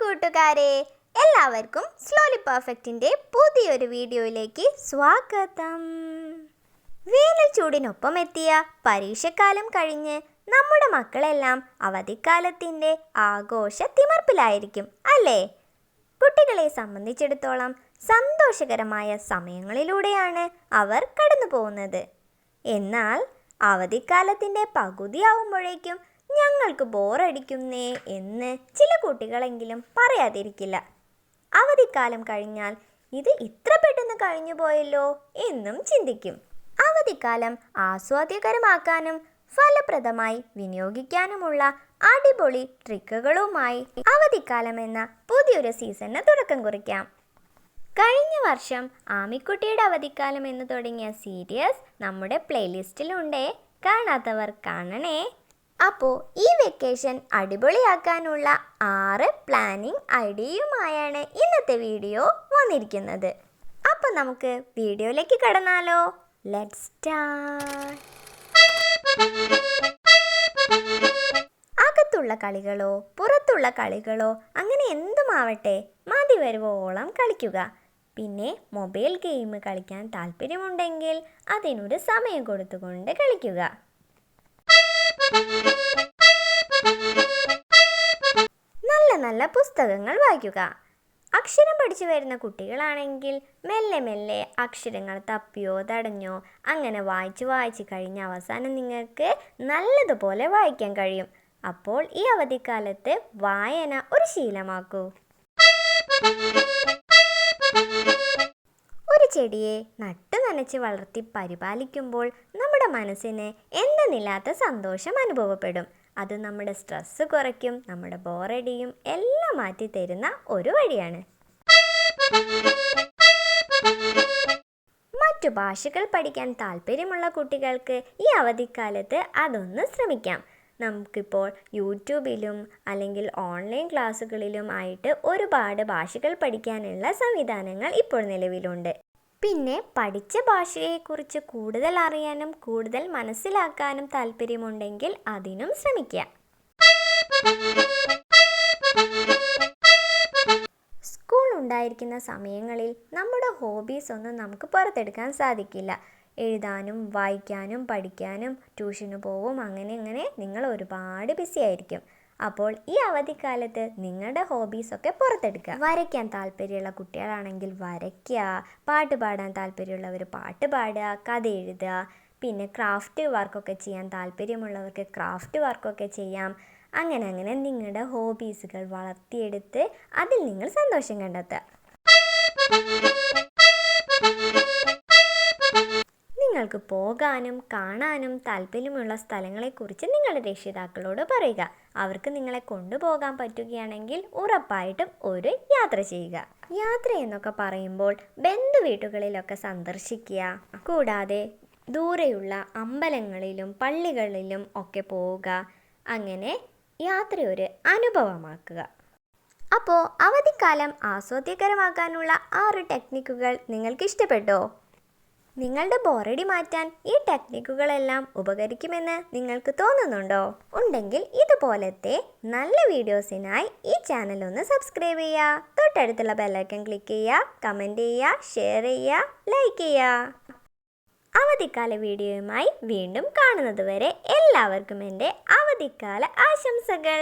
കൂട്ടുകാരെ എല്ലാവർക്കും സ്ലോലി പെർഫെക്റ്റിന്റെ പുതിയൊരു വീഡിയോയിലേക്ക് സ്വാഗതം. വേനൽ ചൂടിനൊപ്പം എത്തിയ പരീക്ഷക്കാലം കഴിഞ്ഞ് നമ്മുടെ മക്കളെല്ലാം അവധിക്കാലത്തിന്റെ ആഘോഷ തിമർപ്പിലായിരിക്കും അല്ലേ? കുട്ടികളെ സംബന്ധിച്ചിടത്തോളം സന്തോഷകരമായ സമയങ്ങളിലൂടെയാണ് അവർ കടന്നു പോകുന്നത് എന്നാൽ അവധിക്കാലത്തിന്റെ പകുതിയാവുമ്പോഴേക്കും ഞങ്ങൾക്ക് ബോറടിക്കുന്നേ എന്ന് ചില കുട്ടികളെങ്കിലും പറയാതിരിക്കില്ല. അവധിക്കാലം കഴിഞ്ഞാൽ ഇത് ഇത്ര പെട്ടെന്ന് കഴിഞ്ഞു പോയല്ലോ എന്നും ചിന്തിക്കും. അവധിക്കാലം ആസ്വാദ്യകരമാക്കാനും ഫലപ്രദമായി വിനിയോഗിക്കാനുമുള്ള അടിപൊളി ട്രിക്കുകളുമായി അവധിക്കാലം എന്ന പുതിയൊരു സീസണിന് തുടക്കം കുറിക്കാം. കഴിഞ്ഞ വർഷം ആമിക്കുട്ടിയുടെ അവധിക്കാലം എന്ന് തുടങ്ങിയ സീരിയസ് നമ്മുടെ പ്ലേലിസ്റ്റിലുണ്ടേ. കാണാത്തവർ കാണണേ. അപ്പോൾ ഈ വെക്കേഷൻ അടിപൊളിയാക്കാനുള്ള ആറ് പ്ലാനിംഗ് ഐഡിയയുമായാണ് ഇന്നത്തെ വീഡിയോ വന്നിരിക്കുന്നത്. അപ്പോൾ നമുക്ക് വീഡിയോയിലേക്ക് കടന്നാലോ. ലെറ്റ് അകത്തുള്ള കളികളോ പുറത്തുള്ള കളികളോ അങ്ങനെ എന്തുമാവട്ടെ മതി വരുവോളം കളിക്കുക. പിന്നെ മൊബൈൽ ഗെയിം കളിക്കാൻ താല്പര്യമുണ്ടെങ്കിൽ അതിനൊരു സമയം കൊടുത്തുകൊണ്ട് കളിക്കുക. നല്ല നല്ല പുസ്തകങ്ങൾ വായിക്കുക. അക്ഷരം പഠിച്ചു വരുന്ന കുട്ടികളാണെങ്കിൽ മെല്ലെ മെല്ലെ അക്ഷരങ്ങൾ തപ്പിയോ തടഞ്ഞോ അങ്ങനെ വായിച്ച് വായിച്ച് കഴിഞ്ഞ അവസാനം നിങ്ങൾക്ക് നല്ലതുപോലെ വായിക്കാൻ കഴിയും. അപ്പോൾ ഈ അവധിക്കാലത്ത് വായന ഒരു ശീലമാക്കൂ. ഒരു ചെടിയെ നട്ടു നനച്ച് വളർത്തി പരിപാലിക്കുമ്പോൾ നമ്മുടെ മനസ്സിന് എന്തെന്നില്ലാത്ത സന്തോഷം അനുഭവപ്പെടും. അത് നമ്മുടെ സ്ട്രെസ്സ് കുറയ്ക്കും നമ്മുടെ ബോറടിയും എല്ലാം മാറ്റി തരുന്ന ഒരു വഴിയാണ്. മറ്റു ഭാഷകൾ പഠിക്കാൻ താല്പര്യമുള്ള കുട്ടികൾക്ക് ഈ അവധിക്കാലത്ത് അതൊന്ന് ശ്രമിക്കാം. നമുക്കിപ്പോൾ യൂട്യൂബിലും അല്ലെങ്കിൽ ഓൺലൈൻ ക്ലാസ്സുകളിലും ആയിട്ട് ഒരുപാട് ഭാഷകൾ പഠിക്കാനുള്ള സംവിധാനങ്ങൾ ഇപ്പോൾ നിലവിലുണ്ട്. പിന്നെ പഠിച്ച ഭാഷയെക്കുറിച്ച് കൂടുതൽ അറിയാനും കൂടുതൽ മനസ്സിലാക്കാനും താല്പര്യമുണ്ടെങ്കിൽ അതിനും ശ്രമിക്കുക. സ്കൂൾ ഉണ്ടായിരിക്കുന്ന സമയങ്ങളിൽ നമ്മുടെ ഹോബീസ് ഒന്നും നമുക്ക് പുറത്തെടുക്കാൻ സാധിക്കില്ല. എഴുതാനും വായിക്കാനും പഠിക്കാനും ട്യൂഷന് പോവും അങ്ങനെ അങ്ങനെ നിങ്ങൾ ഒരുപാട് ബിസി ആയിരിക്കും. അപ്പോൾ ഈ അവധിക്കാലത്ത് നിങ്ങളുടെ ഹോബീസൊക്കെ പുറത്തെടുക്കുക. വരയ്ക്കാൻ താല്പര്യമുള്ള കുട്ടികളാണെങ്കിൽ വരയ്ക്കുക പാട്ട് പാടാൻ താല്പര്യമുള്ളവർ പാട്ട് പാടുക കഥ എഴുതുക പിന്നെ ക്രാഫ്റ്റ് വർക്കൊക്കെ ചെയ്യാൻ താല്പര്യമുള്ളവർക്ക് ക്രാഫ്റ്റ് വർക്കൊക്കെ ചെയ്യാം. അങ്ങനെ അങ്ങനെ നിങ്ങളുടെ ഹോബീസുകൾ വളർത്തിയെടുത്ത് അതിൽ നിങ്ങൾ സന്തോഷം കണ്ടെത്തുക. നിങ്ങൾക്ക് പോകാനും കാണാനും താല്പര്യമുള്ള സ്ഥലങ്ങളെക്കുറിച്ച് നിങ്ങളുടെ രക്ഷിതാക്കളോട് പറയുക. അവർക്ക് നിങ്ങളെ കൊണ്ടുപോകാൻ പറ്റുകയാണെങ്കിൽ ഉറപ്പായിട്ടും ഒരു യാത്ര ചെയ്യുക. യാത്ര എന്നൊക്കെ പറയുമ്പോൾ ബന്ധു വീട്ടുകളിലൊക്കെ സന്ദർശിക്കുക. കൂടാതെ ദൂരെയുള്ള അമ്പലങ്ങളിലും പള്ളികളിലും ഒക്കെ പോവുക. അങ്ങനെ യാത്ര ഒരു അനുഭവമാക്കുക. അപ്പോൾ അവധിക്കാലം ആസ്വാദ്യകരമാക്കാനുള്ള ആറ് ടെക്നിക്കുകൾ നിങ്ങൾക്ക് ഇഷ്ടപ്പെട്ടോ നിങ്ങളുടെ ബോറടി മാറ്റാൻ ഈ ടെക്നിക്കുകളെല്ലാം ഉപകരിക്കുമെന്ന് നിങ്ങൾക്ക് തോന്നുന്നുണ്ടോ? ഉണ്ടെങ്കിൽ ഇതുപോലത്തെ നല്ല വീഡിയോസിനായി ഈ ചാനൽ ഒന്ന് സബ്സ്ക്രൈബ് ചെയ്യുക. തൊട്ടടുത്തുള്ള ബെല്ലൈക്കൺ ക്ലിക്ക് ചെയ്യുക കമന്റ് ചെയ്യുക ഷെയർ ചെയ്യുക ലൈക്ക് ചെയ്യുക. അവധിക്കാല വീഡിയോയുമായി വീണ്ടും കാണുന്നതുവരെ എല്ലാവർക്കും എന്റെ അവധിക്കാല ആശംസകൾ.